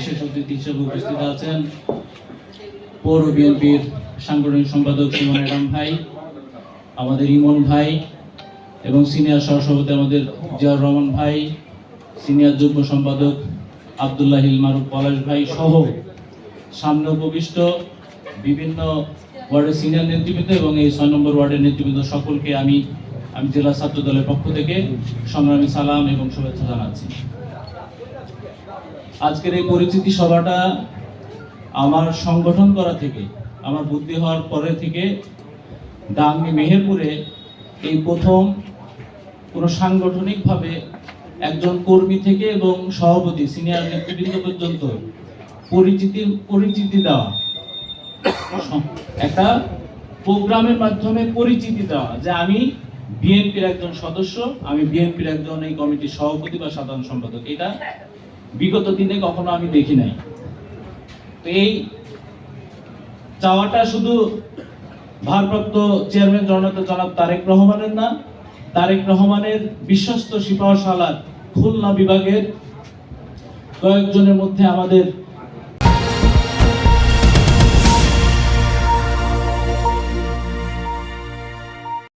হিসেবে উপস্থিত আছেন পৌর বিএনপির সাংগঠনিক সম্পাদক সুমন এরাম ভাই, আমাদের ইমন ভাই এবং সিনিয়র সহসভাপতি আমাদের জিয়াউর রহমান ভাই, সিনিয়র যুগ্ম সম্পাদক আবদুল্লাহ মারুফ পলাশ ভাই সহ সামনে উপবিষ্ট বিভিন্ন ওয়ার্ডের সিনিয়র নেতৃবৃন্দ এবং এই ছয় নম্বর ওয়ার্ডের নেতৃবৃন্দ সকলকে আমি আমি জেলা ছাত্র দলের পক্ষ থেকে সংগ্রামী সালাম এবং শুভেচ্ছা জানাচ্ছি। আজকের এই পরিচিতি সভাটা আমার সংগঠন করা থেকে, আমার বুদ্ধি হওয়ার পরে থেকে ডাঙ্গি মেহেরপুরে এই প্রথম কোনো সাংগঠনিকভাবে একজন কর্মী থেকে এবং সভাপতি, সিনিয়র নেতৃবৃন্দ পর্যন্ত পরিচিতি পরিচিতি দেওয়া। একটা প্রোগ্রামের মাধ্যমে পরিচিতি দেওয়া যে আমি বিএনপির একজন সদস্য, আমি বিএনপির একজন এই কমিটির সভাপতি বা সাধারণ সম্পাদক। এটা বিগত দিনে কখনো আমি দেখি নাই। তো এই চাওয়াটা শুধু ভারপ্রাপ্ত চেয়ারম্যান জননেতা জনাব তারেক রহমানের না, তারেক রহমানের বিশ্বস্ত সিপাহশালার খুলনা বিভাগের কয়েকজনের মধ্যে আমাদের